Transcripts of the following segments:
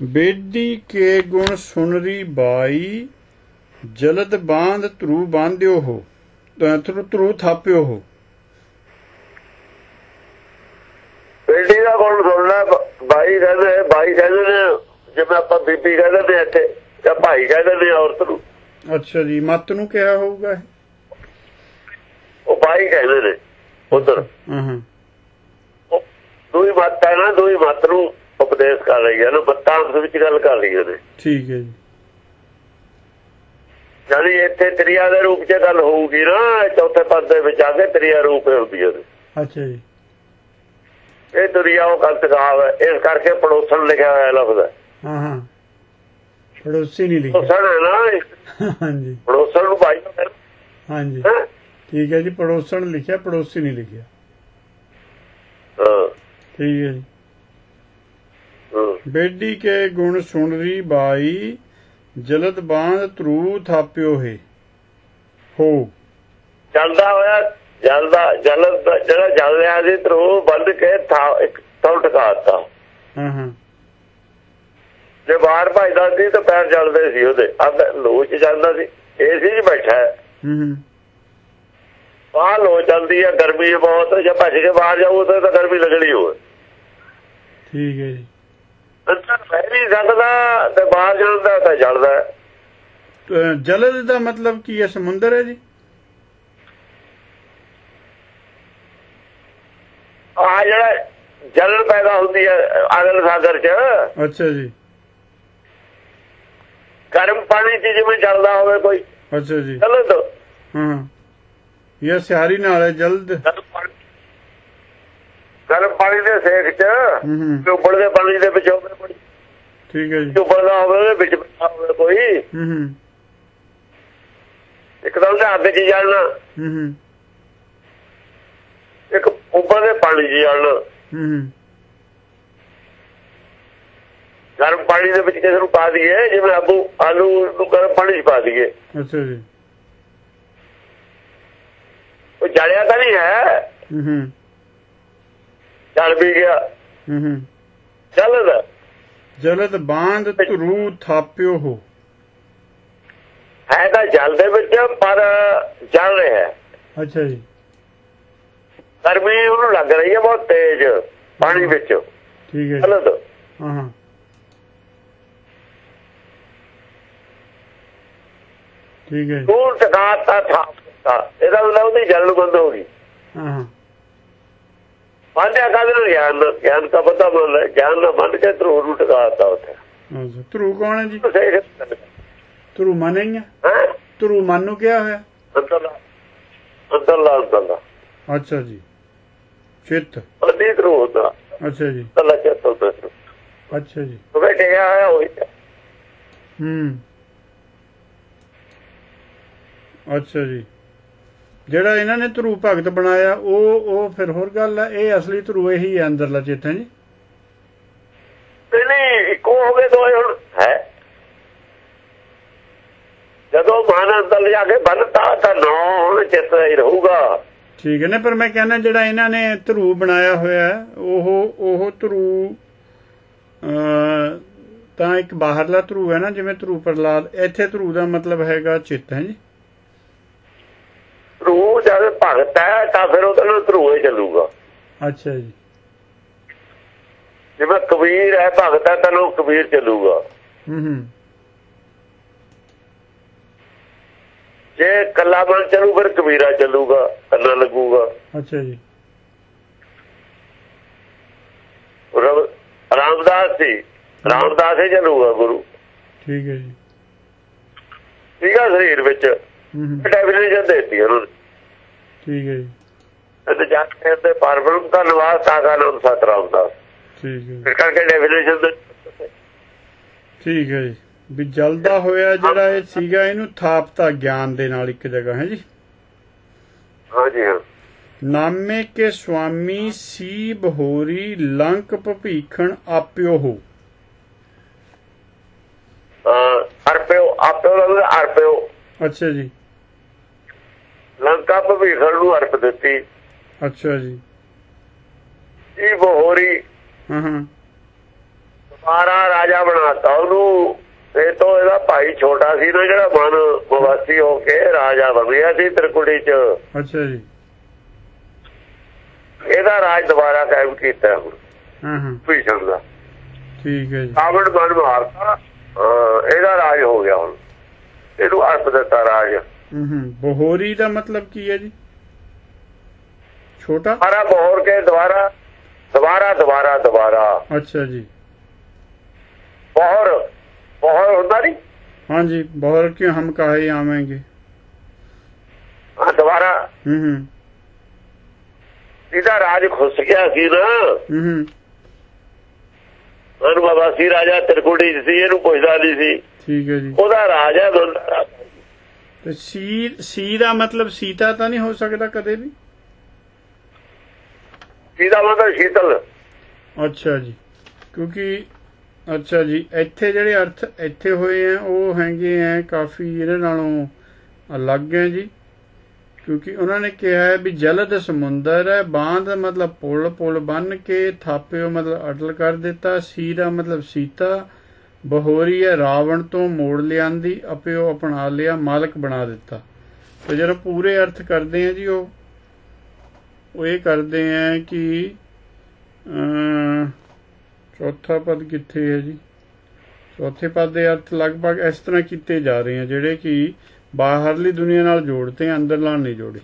ਬੇਦੀ ਕੇ ਗੁਣ ਸੁਨਰੀ ਬਾਈ ਜਲਦ ਬਾਂਧ ਧਰੂ ਬਾਂਧਿਓ ਹੋ ਧਰੂ ਧਰੂ ਥਾਪਿਓ ਹੋ। ਬੇਟੀ ਦਾ ਕੋਲ ਸੁਣਨਾ ਬਾਈ ਕਹਿੰਦੇ ਬਾਈ ਕਹਿੰਦੇ ਨੇ ਜਿਵੇਂ ਆਪਾਂ ਬੀਬੀ ਕਹਿੰਦੇ ਨੇ ਇੱਥੇ ਜਾਂ ਭਾਈ ਕਹਿੰਦੇ ਨੇ ਔਰਤ ਨੂੰ। ਅੱਛਾ ਜੀ ਮਤ ਨੂੰ ਕਿਹਾ ਹੋਊਗਾ ਇਹ? ਉਹ ਬਾਈ ਕਹਿੰਦੇ ਨੇ ਉਧਰ। ਹਾਂ ਹਾਂ ਦੂਈ ਮੱਤ ਹੈ ਨਾ ਦੂਈ ਮੱਤ ਨੂੰ ਉਪਦੇਸ਼ ਕਰ ਰਹੀ ਹੈ ਮੱਤਾਂ ਆਪਸ ਵਿੱਚ ਗੱਲ ਕਰ ਰਹੀਆਂ ਨੇ ਠੀਕ ਹੈ ਜੀ। ਯਾਨੀ ਇੱਥੇ ਤ੍ਰਿਆ ਦੇ ਰੂਪ 'ਚ ਗੱਲ ਹੋਊਗੀ ਨਾ ਚੌਥੇ ਪਦ ਦੇ ਵਿੱਚ ਆ ਕੇ ਤ੍ਰਿਆ ਰੂਪ ਹੁੰਦੀਆਂ ਨੇ ਅੱਛਾ ਜੀ। ਇਹ ਦੁਨੀਆ ਉਹ ਗਲਤ ਕਾਵ ਹੈ ਇਸ ਕਰਕੇ ਪੜੋਸਣ ਲਿਖਿਆ ਹੋਇਆ ਲਫ਼ਜ਼ ਹੈ। ਹਾਂ ਹਾਂ। ਪੜੋਸੀ ਨਹੀਂ ਲਿਖਿਆ। ਪੜੋਸਣ ਨਾ ਹਾਂਜੀ। ਪੜੋਸਣ ਨੂੰ ਭਾਈ ਹਾਂਜੀ? ਠੀਕ ਹੈ ਜੀ ਪੜੋਸਣ ਲਿਖਿਆ ਪੜੋਸੀ ਨਹੀਂ ਲਿਖਿਆ। ਹਾਂ। ਠੀਕ ਹੈ ਜੀ। ਹਾਂ। ਬੇਡੀ ਕੇ ਗੁਣ ਸੁਣਰੀ ਬਾਈ ਜਲਦ ਬਾਂਧ ਧਰੂ ਥਾਪਿਓ ਹੈ। ਹੋ। ਚੱਲਦਾ ਹੋਇਆ ਜਲਦਾ ਜਲ ਜਿਹੜਾ ਜਲ ਰਿਹਾ ਸੀ ਧਰੂ ਬੰਦ ਕੇ ਥਾ ਇੱਕ ਤੌ ਟਕਾਤਾ ਹਾਂ ਹਾਂ। ਜੇ ਬਾਹਰ ਭਜਦਾ ਸੀ ਤਾਂ ਪੈਰ ਜਲਦੇ ਸੀ ਉਹਦੇ। ਅੱਗ ਲੋਚ ਜਾਂਦਾ ਸੀ ਏਸੀ 'ਚ ਬੈਠਾ ਹੈ। ਹੂੰ ਬਾਹਰ ਲੋ ਚੱਲਦੀ ਹੈ ਗਰਮੀ ਬਹੁਤ ਜੇ ਭੱਜ ਕੇ ਬਾਹਰ ਜਾਊ ਤਾਂ ਗਰਮੀ ਲੱਗਣੀ ਹੋਵੇ ਠੀਕ ਹੈ ਜੀ। ਅੰਦਰ ਬਹਿ ਨਹੀਂ ਸਕਦਾ ਤੇ ਬਾਹਰ ਜਾਂਦਾ ਤਾਂ ਜਲਦਾ ਜਲਦ ਦਾ ਮਤਲਬ ਕੀ ਹੈ? ਸਮੁੰਦਰ ਹੈ ਜੀ? ਆਹ ਜਿਹੜਾ ਜਲਨ ਪੈਦਾ ਹੁੰਦੀ ਹੈ ਅਗਲ ਸਾਗਰ 'ਚ। ਅੱਛਾ ਜੀ। ਗਰਮ ਪਾਣੀ 'ਚ ਜਿਵੇਂ ਚੱਲਦਾ ਹੋਵੇ ਕੋਈ। ਅੱਛਾ ਜੀ। ਹਾਂ ਹਾਂ। ਇਹ ਸਿਆਰੀ ਨਾਲ ਹੈ ਜਲਦ। ਗਰਮ ਪਾਣੀ- ਦੇ ਸੇਕ 'ਚ ਚੁੱਪੜ ਦੇ ਪਾਣੀ ਦੇ ਵਿੱਚ ਹੋਵੇ ਕੋਈ ਠੀਕ ਹੈ ਜੀ। ਚੁੱਪੜਦਾ ਹੋਵੇ ਉਹਦੇ ਵਿੱਚ ਹੋਵੇ ਕੋਈ। ਹੂੰ ਹੂੰ। ਇੱਕਦਮ ਤੇ ਅੱਗ 'ਚ ਜਾਣਾ ਹੂੰ ਹੂੰ ਇੱਕ ਉੱਪਰ ਦੇ ਪਾਣੀ 'ਚ ਜਾਣਾ ਹੂੰ। ਗਰਮ ਪਾਣੀ ਦੇ ਵਿੱਚ ਕਿਸੇ ਨੂੰ ਪਾ ਦਈਏ ਜਿਵੇਂ ਆਲੂ ਆਲੂ ਨੂੰ ਗਰਮ ਪਾਣੀ 'ਚ ਪਾ ਦਈਏ। ਅੱਛਾ ਜੀ। ਉਹ ਜਲਿਆ ਤਾਂ ਨਹੀਂ ਹੈ। ਹੂੰ ਹੂੰ। ਜਲ ਵੀ ਗਿਆ। ਹੂੰ ਹੂੰ। ਚੱਲਦਾ ਜਲਦ ਬਾਂਧ ਧਰੂ ਥਾਪਿਓ ਹੋ। ਹੈ ਤਾਂ ਜਲ ਦੇ ਵਿੱਚ ਪਰ ਜਲ ਰਿਹਾ ਹੈ। ਅੱਛਾ ਜੀ। ਗਰਮੀ ਉਹਨੂੰ ਲੱਗ ਰਹੀ ਹੈ ਬਹੁਤ ਤੇਜ਼ ਪਾਣੀ ਵਿੱਚ। ਠੀਕ ਹੈ ਜੀ। ਚੱਲਦਾ ਹਾਂ ਹਾਂ। ਠੀਕ ਹੈ ਦੂਰ ਟਕਾਤਾ ਥਾਪਤਾ ਇਹਦਾ ਮਤਲਬ ਉਹਦੀ ਜਲ ਬੰਦ ਹੋ ਗਈ। ਹਾਂ। ਮੰਨਿਆ ਕਾਹਦੇ ਨਾਲ ਗਿਆਨ? ਗਿਆਨ ਦਾ ਪਤਾ ਲੈ ਗਿਆਨ ਨਾਲ ਮੰਨ ਕੇ ਧਰੂ ਨੂੰ ਟਕਾਤਾ ਉੱਥੇ। ਧਰੂ ਕੌਣ ਹੈ ਜੀ? ਧਰੂ ਮਨ ਹੀ ਧਰੂ ਮਨ ਨੂੰ ਕਿਹਾ ਹੋਇਆ? ਅੰਦਰਲਾ ਅੰਦਰਲਾ ਅੰਦਰਲਾ ਅੱਛਾ ਜੀ। ਚਿੱਤ? ਅੰਦੀ ਧਰੂ ਹੁੰਦਾ ਅੱਛਾ ਜੀ। ਅੰਦਰਲਾ ਚੇਤ ਹੁੰਦਾ ਅੱਛਾ ਜੀ। ਉਹ ਬੈਠਿਆ ਹੋਇਆ ਹੋਈ ਹੂੰ। ਅੱਛਾ ਜੀ। ਜਿਹੜਾ ਇਹਨਾਂ ਨੇ ਧਰੂ ਭਗਤ ਬਣਾਇਆ ਉਹ ਉਹ ਫਿਰ ਹੋਰ ਗੱਲ ਹੈ ਇਹ ਅਸਲੀ ਧਰੂ ਇਹੀ ਹੈ ਅੰਦਰਲਾ ਚਿੱਤ ਹੈ ਜੀ। ਨਹੀਂ, ਇੱਕੋ ਹੋ ਗਏ ਦੋਏ ਹੁਣ ਹੈ। ਜਦੋਂ ਮਨ ਅੰਦਰ ਜਾ ਕੇ ਬੰਨਤਾ ਤਾਂ ਨੌ ਹੁਣ ਚਿੱਤ ਹੀ ਰਹੂਗਾ। ਠੀਕ ਹੈ ਨਾ ਪਰ ਮੈਂ ਕਹਿੰਦਾ ਜਿਹੜਾ ਇਹਨਾਂ ਨੇ ਧਰੂ ਬਣਾਇਆ ਹੋਇਆ ਉਹ ਉਹ ਧਰੂ ਤਾਂ ਇੱਕ ਬਾਹਰਲਾ ਧਰੂ ਹੈ ਨਾ ਜਿਵੇਂ ਧਰੂ ਪ੍ਰਲਾਦ ਇੱਥੇ ਧਰੂ ਦਾ ਮਤਲਬ ਹੈਗਾ ਚਿੱਤ ਹੈ ਜੀ। ਧਰੂ ਜਦ ਭਗਤ ਹੈ ਤਾਂ ਫਿਰ ਉਹਦੇ ਨਾਲ ਧਰੂਏ ਚੱਲੂਗਾ। ਅੱਛਾ ਜੀ। ਜਿਵੇਂ ਕਬੀਰ ਹੈ ਭਗਤ ਹੈ ਤਾਂ ਉਹ ਕਬੀਰ ਚੱਲੂਗਾ। ਹੂੰ ਹੂੰ। ਜੇ ਕੱਲਾ ਮਨ ਚੱਲੂ ਫਿਰ ਕਬੀਰਾ ਚੱਲੂਗਾ ਕੰਨਾ ਲੱਗੂਗਾ। ਅੱਛਾ ਜੀ। ਰਾਮਦਾਸ ਸੀ ਰਾਮਦਾਸ ਹੀ ਚੱਲੂਗਾ ਗੁਰੂ। ਠੀਕ ਹੈ ਜੀ। ਠੀਕ ਆ ਸਰੀਰ ਵਿੱਚ। ਹੂੰ ਹੂੰ। ਡੈਫੀਨੇਸ਼ਨ ਦੇਤੀ ਉਹਨਾਂ ਨੇ। ਠੀਕ ਹੈ ਜੀ। ਤੇ ਜਾ ਕੇ ਤੇ ਪਰਬ੍ਰਹਮ ਦਾ ਨਿਵਾਸ ਆਗਾ ਨਾਮ ਸਤਰਾਮ ਦਾ। ਠੀਕ ਹੈ। ਜੀ, ਇਸ ਕਰਕੇ ਡੈਫੀਨੇਸ਼ਨ ਦੇ ਠੀਕ ਹੈ ਜੀ। ਵੀ ਜਲਦਾ ਹੋਇਆ ਜਿਹੜਾ ਇਹ ਸੀਗਾ ਇਹਨੂੰ ਥਾਪਤਾ ਗਿਆਨ ਦੇ ਨਾਲ ਇੱਕ ਜਗ੍ਹਾ ਹੈ ਜੀ। ਹਾਂਜੀ ਹਾਂ। ਨਾਮੇ ਕੇ ਸੁਆਮੀ ਸੀਬ ਹੋਰੀ ਲੰਕ ਭੀਖਣ ਆਪਿਓ ਹੋ। ਅਰਪਿਓ ਆਪਿਓ ਅਰਪਿਓ। ਅੱਛਾ ਜੀ। ਲੰਕਾ ਭਵੀਖਣ ਨੂੰ ਅਰਪ ਦਿੱਤੀ। ਅੱਛਾ ਜੀ। ਇਹ ਬਹੋਰੀ ਹਾਂ ਹਾਂ। ਦੁਬਾਰਾ ਰਾਜਾ ਬਣਾਤਾ। ਉਹਨੂੰ ਇਹ ਤੋਂ ਇਹਦਾ ਭਾਈ ਛੋਟਾ ਸੀ ਨਾ ਜਿਹੜਾ ਮਨ ਮਵਾਸੀ ਹੋ ਕੇ ਰਾਜਾ ਬਣ ਗਿਆ ਸੀ ਤ੍ਰਿਕੁੜੀ ਚ। ਅੱਛਾ ਜੀ। ਇਹਦਾ ਰਾਜ ਦੁਬਾਰਾ ਕਾਇਮ ਕੀਤਾ ਹੁਣ ਹਾਂ ਹਾਂ। ਭੀਸ਼ਣ ਦਾ। ਠੀਕ ਹੈ ਜੀ। ਰਾਵਣ ਮਨ ਮਾਰਤਾ। ਇਹਦਾ ਰਾਜ ਹੋ ਗਿਆ ਹੁਣ। ਇਹਨੂੰ ਅਰਥ ਦਿੱਤਾ ਰਾਜ। ਹੂੰ ਬਹੋਰੀ ਦਾ ਮਤਲਬ ਕੀ ਹੈ ਜੀ? ਛੋਟਾ? ਹਰਾ ਬਹੋਰ ਕੇ ਦੁਬਾਰਾ ਦੁਬਾਰਾ ਦੁਬਾਰਾ ਦੁਬਾਰਾ। ਅੱਛਾ ਜੀ। ਬਹੋਰ ਬਹੋਰ ਹੁੰਦਾ ਨਹੀਂ ਹਾਂਜੀ ਬਹੋਰ ਕਿਉਂ ਹਮ ਕਾਹੇ ਆਵਾਂਗੇ? ਦੁਬਾਰਾ। ਹੂੰ ਹੂੰ। ਇਹਦਾ ਰਾਜ ਖੁੱਸ ਗਿਆ ਸੀ ਨਾ ਹੂੰ। ਹੂੰ ਅਨੁਭਵਾ ਸੀ ਰਾਜਾ ਤਿਰਕੁੜੀ ਸੀ ਇਹਨੂੰ ਪੁੱਛਦਾ ਨਹੀਂ ਸੀ। ਠੀਕ ਹੈ ਜੀ। ਉਹਦਾ ਰਾਜ ਹੈ ਤੇ ਸੀ ਸੀ ਦਾ ਮਤਲਬ ਸੀਤਾ ਤਾਂ ਨਹੀਂ ਹੋ ਸਕਦਾ ਕਦੇ ਵੀ? ਸੀ ਦਾ ਮਤਲਬ ਸ਼ੀਤਲ। ਅੱਛਾ ਜੀ। ਕਿਉਂਕਿ ਅੱਛਾ ਜੀ ਇੱਥੇ ਜਿਹੜੇ ਅਰਥ ਇੱਥੇ ਹੋਏ ਆ ਉਹ ਹੈਗੇ ਆ ਕਾਫੀ ਇਹਦੇ ਨਾਲੋਂ ਅਲੱਗ ਹੈ ਜੀ। ਕਿਉਂਕਿ ਉਹਨਾਂ ਨੇ ਕਿਹਾ ਹੈ ਵੀ ਜਲਦ ਸਮੁੰਦਰ ਹੈ ਬਾਂਧ ਮਤਲਬ ਪੁਲ ਪੁਲ ਬਨ ਕੇ ਥਾਪਿਓ ਮਤਲਬ ਅਟਲ ਕਰ ਦਿੱਤਾ ਸੀ ਦਾ ਮਤਲਬ ਸੀਤਾ ਬਹੋਰੀ ਹੈ ਰਾਵਣ ਤੋਂ ਮੋੜ ਲਿਆਂਦੀ ਅਪਿਓ ਅਪਣਾ ਲਿਆ ਮਾਲਕ ਬਣਾ ਦਿੱਤਾ। ਤੇ ਜਦੋਂ ਪੂਰੇ ਅਰਥ ਕਰਦੇ ਆ ਜੀ ਉਹ ਉਹ ਇਹ ਕਰਦੇ ਆ ਕਿ ਚੌਥਾ ਪਦ ਕਿੱਥੇ ਹੈ ਜੀ? ਚੌਥੇ ਪਦ ਦੇ ਅਰਥ ਲਗਭਗ ਇਸ ਤਰ੍ਹਾਂ ਕੀਤੇ ਜਾ ਰਹੇ ਆ ਜਿਹੜੇ ਕਿ ਬਾਹਰਲੀ ਦੁਨੀਆ ਨਾਲ ਜੋੜਦੇ ਆ ਅੰਦਰਲਾ ਨਹੀਂ ਜੋੜੇ।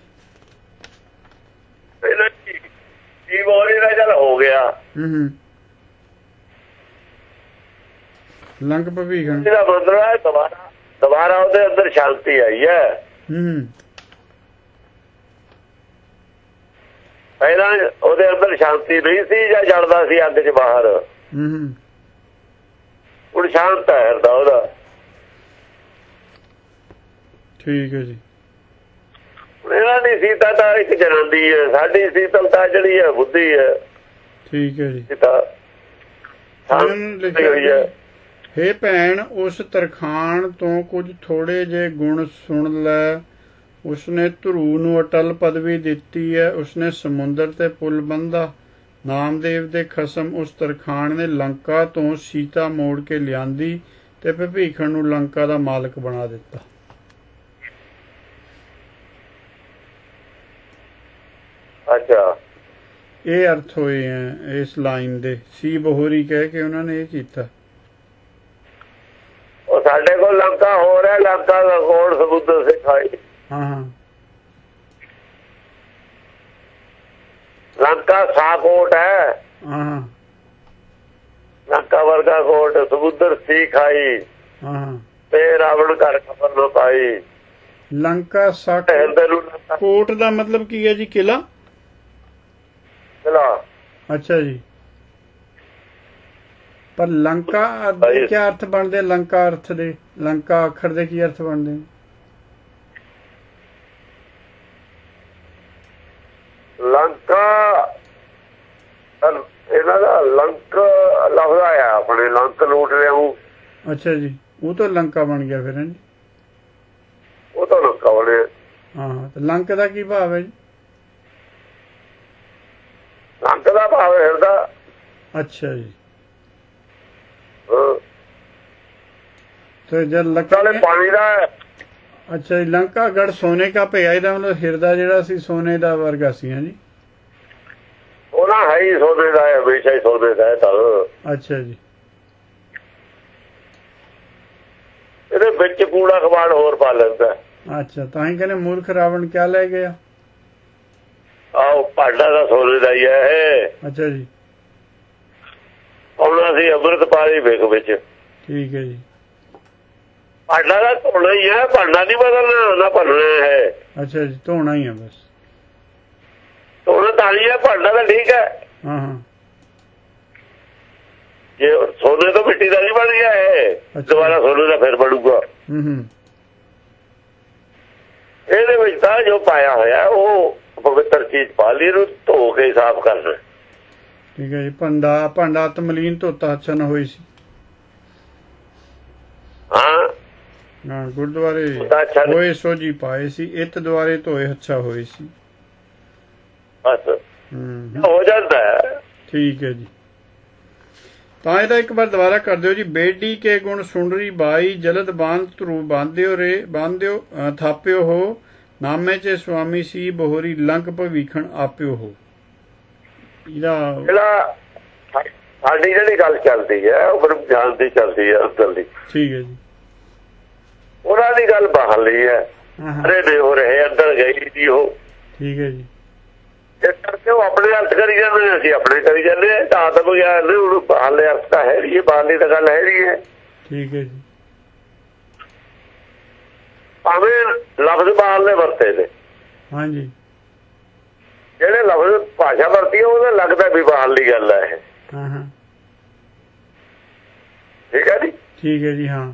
ਕੀ ਬੋਰੀ ਦਾ ਚੱਲ ਹੋ ਗਿਆ। ਹੂੰ ਹੂੰ। ਲੰਕ ਭਵੀਖਣ ਇਹਦਾ ਮਤਲਬ ਹੈ ਦੁਬਾਰਾ ਦੁਬਾਰਾ ਉਹਦੇ ਅੰਦਰ ਸ਼ਾਂਤੀ ਆਈ ਹੈ। ਹੂੰ। ਪਹਿਲਾਂ ਉਹਦੇ ਅੰਦਰ ਸ਼ਾਂਤੀ ਨਹੀਂ ਸੀ ਜਾਂ ਜਲਦਾ ਸੀ ਅੱਗ 'ਚ ਬਾਹਰ। ਹੂੰ। ਹੂੰ ਹੁਣ ਸ਼ਾਂਤ ਹੈ ਹਿਰਦਾ ਉਹਦਾ। ਠੀਕ ਹੈ ਜੀ। ਇਹਨਾਂ ਦੀ ਸੀਤਾ ਤਾਂ ਇੱਕ ਜਨਾਨੀ ਹੈ। ਸਾਡੀ ਸੀਤਲਤਾ ਜਿਹੜੀ ਹੈ ਬੁੱਧੀ ਹੈ। ਠੀਕ ਹੈ ਜੀ। ਸੀਤਾ। ਇਹਨਾਂ ਨੂੰ ਸ਼ਾਂਤੀ ਲਿਖਿਆ ਹੋਈ ਹੈ ਭੈਣ ਉਸ ਤਰਖਾਣ ਤੋਂ ਕੁਝ ਥੋੜੇ ਜੇ ਗੁਣ ਸੁਣ ਲੈ। ਉਸਨੇ ਧਰੂ ਨੂੰ ਅਟਲ ਪਦਵੀ ਦਿੱਤੀ ਹੈ ਉਸਨੇ ਸਮੁੰਦਰ ਤੇ ਪੁਲ ਬੰਦਾ ਨਾਮਦੇਵ ਦੇ ਖਸਮ ਉਸ ਤਰਖਾਣ ਨੇ ਲੰਕਾ ਤੋਂ ਸੀਤਾ ਮੋੜ ਕੇ ਲਿਆਂਦੀ ਤੇ ਭੀਖਣ ਨੂੰ ਲੰਕਾ ਦਾ ਮਾਲਕ ਬਣਾ ਦਿੱਤਾ। ਅੱਛਾ। ਇਹ ਅਰਥ ਹੋਏ ਹੈ ਇਸ ਲਾਈਨ ਦੇ। ਸੀ ਬਹੋਰੀ ਕਹਿ ਕੇ ਉਹਨਾਂ ਨੇ ਇਹ ਕੀਤਾ। ਸਾਡੇ ਕੋਲ ਲੰਕਾ ਹੋ ਰਿਹਾ ਲੰਕਾ ਦਾ ਕੋੜ ਸਮੁੰਦਰ ਸਿਖਾਈ ਹਾਂ ਹਾਂ। ਲੰਕਾ ਸਾਕੋਟ ਹੈ। ਹਾਂ ਹਾਂ। ਲੰਕਾ ਵਰਗਾ ਕੋਟ ਸਮੁੰਦਰ ਸੀ ਖਾਈ ਹਾਂ ਹਾਂ। ਤੇ ਰਾਵਣ ਘਰ ਖਬਰ ਨਾ ਪਾਈ। ਲੰਕਾ ਲੰਕਾ ਕੋਟ ਦਾ ਮਤਲਬ ਕੀ ਹੈ ਜੀ ਕਿਲਾ? ਚਲਾ ਅੱਛਾ ਜੀ। ਪਰ ਲੰਕਾ ਦੇ ਕੀ ਅਰਥ ਬਣਦੇ? ਲੰਕਾ ਅਰਥ ਦੇ ਲੰਕਾ ਅੱਖਰ ਦੇ ਕੀ ਅਰਥ ਬਣਦੇ? ਲੰਕਾ ਇਹਨਾਂ ਦਾ ਲੰਕ ਲਫ਼ਜ਼ ਆਇਆ ਆਪਣੇ ਲੰਕ ਲੂਟ ਰਿਹਾ ਹੂੰ। ਅੱਛਾ ਜੀ ਉਹ ਤਾਂ ਲੰਕਾ ਬਣ ਗਿਆ ਫਿਰ ਹੈ ਜੀ। ਉਹ ਤਾਂ ਲੰਕਾ ਬਣੇ ਹਾਂ ਹਾਂ ਤੇ ਲੰਕ ਦਾ ਕੀ ਭਾਵ ਹੈ ਜੀ? ਲੰਕ ਦਾ ਭਾਵ ਹਿਰਦਾ ਅੱਛਾ ਜੀ। ਹਾਂ। ਤੇ ਜਦ ਨਾਲੇ ਲੰਕਾ ਪਾਣੀ ਦਾ। ਅੱਛਾ ਜੀ ਲੰਕਾ ਗੜ ਸੋਨੇ ਕਾ ਭਿਆ ਇਹਦਾ ਮਤਲਬ ਹਿਰਦਾ ਜਿਹੜਾ ਸੀ ਸੋਨੇ ਦਾ ਵਰਗਾ ਸੀ ਹਾਂ ਜੀ? ਉਹ ਨਾ ਹੈ ਹੀ ਸੋਨੇ ਦਾ ਹੈ ਹਮੇਸ਼ਾ ਹੀ ਸੋਨੇ ਦਾ ਹੈ ਤਾਂ। ਅੱਛਾ ਜੀ। ਇਹਦੇ ਵਿੱਚ ਕੂੜਾ ਕਬਾੜ ਹੋਰ ਪਾ ਲੈਂਦਾ ਅੱਛਾ ਤਾਂ ਹੀ ਕਹਿੰਦੇ ਮੂਰਖ ਰਾਵਣ ਕਿਆ ਲੈ ਗਿਆ? ਆਹ ਭਾਂਡਾ ਦਾ ਸੋਨੇ ਦਾ ਹੀ ਹੈ ਅੱਛਾ ਜੀ। ਆਉਣਾ ਸੀ ਅੰਮ੍ਰਿਤ ਪਾਣੀ ਵੇਖ ਵਿੱਚ। ਠੀਕ ਹੈ ਜੀ। ਭਾਂਡਾ ਦਾ ਧੋਣਾ ਹੀ ਹੈ ਭਾਂਡਾ ਨਹੀਂ ਬਦਲਣਾ ਨਾ ਭਰਨਾ ਹੈ। ਅੱਛਾ ਜੀ ਧੋਣਾ ਹੀ ਆ ਬਸ। ਧੋਣਾ ਤਾਂ ਹੀ ਹੈ ਭਾਂਡਾ ਤਾਂ ਠੀਕ ਹੈ। ਹਾਂ ਹਾਂ। ਜੇ ਸੋਨੇ ਤੋਂ ਮਿੱਟੀ ਦਾ ਨਹੀਂ ਬਣ ਗਿਆ ਅੱਛਾ। ਦੁਬਾਰਾ ਸੋਨੇ ਦਾ ਫਿਰ ਬਣੂਗਾ। ਹੂੰ ਹੂੰ। ਇਹਦੇ ਵਿੱਚ ਤਾਂ ਜੋ ਪਾਇਆ ਹੋਇਆ ਉਹ ਪਵਿੱਤਰ ਚੀਜ਼ ਪਾ ਲਈ ਨੂੰ ਧੋ ਕੇ ਸਾਫ਼ ਕਰਨਾ। ਠੀਕ ਹੈ ਜੀ ਭਾਂਡਾ ਭਾਂਡਾ ਤਮਲੀਨ ਧੋਤਾ ਅੱਛਾ ਨਾ ਹੋਈ ਸੀ। ਹਾਂ। ਹਾਂ ਗੁਰਦੁਆਰੇ। ਹੋਏ ਸੋਜੀ ਪਾਏ ਸੀ ਇਤ ਦੁਆਰੇ ਧੋਏ ਅੱਛਾ ਹੋਏ ਸੀ। ਬਸ। ਹੂੰ। ਜਾਂਦਾ ਠੀਕ ਹੈ ਜੀ। ਤਾਂ ਇਹਦਾ ਇੱਕ ਵਾਰ ਦੁਬਾਰਾ ਕਰ ਦਿਓ ਜੀ ਬੇਡੀ ਕੇ ਗੁਣ ਸੁੰਡਰੀ ਬਾਈ ਜਲਦ ਬਾਂਧ ਧਰੂ ਬਾਂਧਿਓ ਰੇ ਬਾਂਧਿਓ ਥਾਪਿਓ ਹੋ ਨਾਮੇ ਚ ਸੁਆਮੀ ਸੀ ਬੋਹਰੀ ਲੰਕ ਭਵੀਖਣ ਆਪਿਓ ਹੋ। ਇਹਦਾ ਜਿਹੜਾ ਸਾਡੀ ਜਿਹੜੀ ਗੱਲ ਚੱਲਦੀ ਹੈ ਉਹ ਗਿਆਨ ਦੀ ਚੱਲਦੀ ਹੈ ਅੰਦਰਲੀ ਠੀਕ ਹੈ ਜੀ। ਉਹਨਾਂ ਦੀ ਗੱਲ ਬਾਹਰਲੀ ਹੈ। ਹਾਂ ਅਰੇ ਦੇ ਹੋ ਰਹੇ ਅੰਦਰ ਗਈ ਦੀ ਉਹ। ਠੀਕ ਹੈ ਜੀ। ਇਸ ਕਰਕੇ ਉਹ ਆਪਣੇ ਅਰਥ ਕਰੀ ਜਾਂਦੇ ਨੇ ਅਸੀਂ ਆਪਣੇ ਕਰੀ ਜਾਂਦੇ ਹਾਂ। ਤਾਂ ਆਤਮ ਗਿਆਨ ਨੇ ਉਹ ਬਾਹਰਲੇ ਅਰਥ ਤਾਂ ਹੈ ਇਹ ਬਾਹਰਲੀ ਤਾਂ ਗੱਲ ਹੈ ਨਹੀਂ ਹੈ। ਠੀਕ ਹੈ ਜੀ। ਭਾਵੇਂ ਲਫ਼ਜ਼ ਬਾਹਰਲੇ ਵਰਤੇ ਨੇ। ਹਾਂਜੀ। ਜਿਹੜੇ ਲਫ਼ਜ਼ ਭਾਸ਼ਾ ਵੀ ਬਾਹਰਲੀ ਗੱਲ ਹੈ ਇਹ। ਹਾਂ ਹਾਂ। ਠੀਕ ਹੈ ਜੀ? ਠੀਕ ਹੈ ਜੀ ਹਾਂ।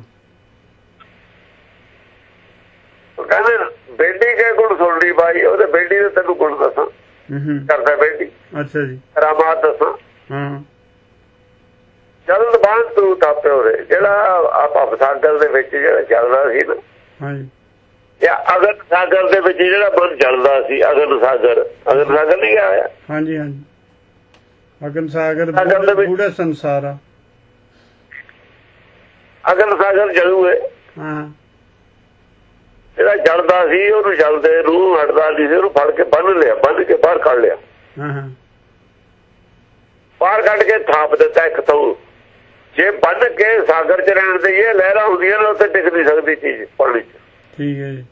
ਕਹਿੰਦੇ ਬੇਟੀ ਕੇ ਗੁਣ ਸੁਣਨੀ ਬਾਈ ਉਹਦੇ ਬੇਟੀ ਦੇ ਤੈਨੂੰ ਗੁਣ ਦੱਸਾਂ। ਹੂੰ ਹੂੰ। ਕਰਦਾ ਬੇਟੀ ਅੱਛਾ ਜੀ। ਰਾਮਾਤ ਦੱਸਾਂ। ਹਾਂ। ਜਲਦ ਬਾਅਦ ਤੂੰ ਤਾਪੇ ਹੋਰੇ ਜਿਹੜਾ ਆਪਾਂ ਸਾਗਰ ਦੇ ਵਿੱਚ ਜਿਹੜਾ ਚੱਲਦਾ ਸੀ ਨਾ ਹਾਂਜੀ ਜਾਂ। ਅਗਨ ਸਾਗਰ ਦੇ ਵਿੱਚ ਜਿਹੜਾ ਮਨ ਚੱਲਦਾ ਸੀ ਅਗਨ ਸਾਗਰ ਅਗਨ ਸਾਗਰ ਨਹੀਂ ਆਇਆ। ਹਾਂਜੀ ਹਾਂਜੀ ਅਗਨ ਸਾਗਰ ਬੂੜਾ ਸੰਸਾਰ। ਆ ਅਗਨ ਸਾਗਰ ਜਲੂਏ ਹਾਂ। ਜਿਹੜਾ ਜਲਦਾ ਸੀ ਉਹਨੂੰ ਜਲਦੇ ਨੂੰ ਹਟਦਾ ਨਹੀਂ ਸੀ ਉਹਨੂੰ ਫੜ ਕੇ ਬੰਨ ਲਿਆ ਬੰਨ ਕੇ ਬਾਹਰ ਕੱਢ ਲਿਆ। ਹਾਂ ਹਾਂ। ਬਾਹਰ ਕੱਢ ਕੇ ਥਾਪ ਦਿੱਤਾ ਇੱਕ ਤੋਂ ਜੇ ਬੰਨ ਕੇ ਸਾਗਰ ਚ ਰਹਿਣ ਦੇ ਇਹ ਲਹਿਰਾਂ ਹੁੰਦੀਆਂ ਨੇ ਉੱਥੇ ਟਿਕ ਨਹੀਂ ਸਕਦੀ ਚੀਜ਼ ਪਾਣੀ ਚ। ਠੀਕ ਹੈ ਜੀ।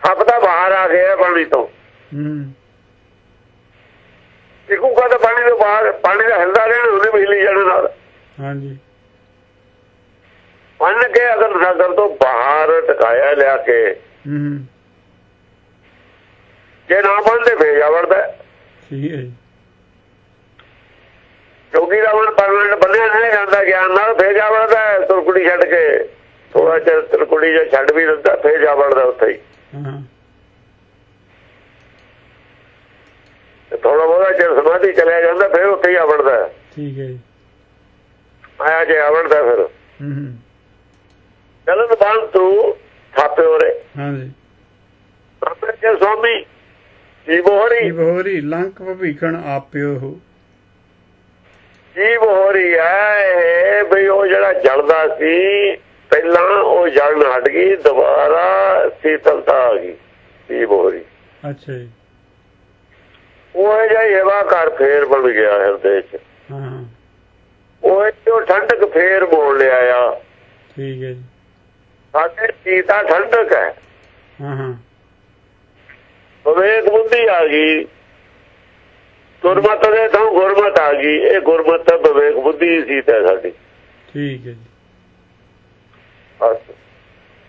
ਤਾਂ ਬਾਹਰ ਆ ਗਿਆ ਪਾਣੀ ਤੋਂ। ਹੂੰ। ਟਿਕੂਗਾ ਤਾਂ ਪਾਣੀ ਤੋਂ ਬਾਹਰ ਪਾਣੀ ਦਾ ਹਿਲਦਾ ਰਹਿਣਾ ਉਹਨੇ ਹਿੱਲੀ ਜਾਣ ਨਾਲ। ਹਾਂਜੀ। ਬੰਨ ਕੇ ਅਗਰ ਸਾਗਰ ਤੋਂ ਬਾਹਰ ਟਕਾਇਆ ਲਿਆ ਕੇ ਹੂੰ ਜੇ ਨਾ ਬੰਨਦੇ ਫੇਰ ਜਾ ਵੜਦਾ। ਠੀਕ ਹੈ ਜੀ। ਕਿਉਂਕਿ ਰਾਵਣ ਪਰਮਨੈਂਟ ਬੰਨਿਆ ਨਹੀਂ ਜਾਂਦਾ ਗਿਆਨ ਨਾਲ ਫੇਰ ਜਾ ਵੜਦਾ ਤੁਰਕੁੜੀ ਛੱਡ ਕੇ। ਥੋੜਾ ਚਿਰ ਤੁਰਕੁੜੀ ਜੇ ਛੱਡ ਵੀ ਦਿੰਦਾ ਫੇਰ ਜਾ ਵੜਦਾ ਉੱਥੇ ਹੀ। ਹਾਂ। ਥੋੜਾ ਬਹੁਤਾ ਚਿਰ ਸਮਾਧੀ ਚਲਿਆ ਜਾਂਦਾ ਫੇਰ ਉੱਥੇ ਹੀ ਆਵੜਦਾ ਠੀਕ ਹੈ ਜੀ। ਆਇਆ ਜੇ ਆਵੜਦਾ ਫਿਰ। ਹੂੰ ਹੂੰ। ਚਲਨ ਬੰਦ ਤੂੰ ਥਾਪੇ ਹੋਰੇ ਹਾਂਜੀ। ਆਪਣੇ ਕੇ ਸਵਾਮੀ ਜੀਵ ਹੋਰੀ। ਕੀ ਬਹੋਰੀ ਲੰਕ ਭਵੀਖਣ ਆਪਿਓ ਹੋ। ਜੀਵ ਹੋਰੀ ਹੈ ਵੀ ਉਹ ਜਿਹੜਾ ਜਲਦਾ ਸੀ ਪਹਿਲਾਂ ਉਹ ਜਲਣ ਹਟ ਗਈ ਦੁਬਾਰਾ ਸੀਤਲਤਾ ਆ ਗਈ ਜੀਵ ਹੋਰੀ। ਅੱਛਾ ਜੀ। ਉਹ ਜਿਹਾ ਹਵਾ ਘਰ ਫੇਰ ਬਣ ਗਿਆ ਹਿਰਦੇ ਚ। ਹਾਂ। ਹਾਂ ਉਹ ਜੋ ਠੰਡਕ ਫੇਰ ਮੋੜ ਲਿਆ ਆ। ਠੀਕ ਹੈ ਜੀ। ਸਾਡੇ ਸੀਤਾ ਠੰਡਕ ਹੈ। ਹਾਂ ਹਾਂ। ਵਿਵੇਕ ਬੁੱਧੀ ਆ ਗਈ। ਗੁਰਮਤ ਦੇ ਤੋਂ ਗੁਰਮਤ ਆ ਗਈ। ਇਹ ਗੁਰਮਤ ਵਿਵੇਕ ਬੁੱਧੀ ਸੀ ਤੇ ਸਾਡੀ। ਠੀਕ ਹੈ ਜੀ।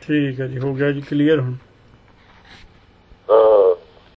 ਠੀਕ ਹੈ ਜੀ ਹੋ ਗਿਆ ਜੀ ਕਲੀਅਰ ਹੁਣ।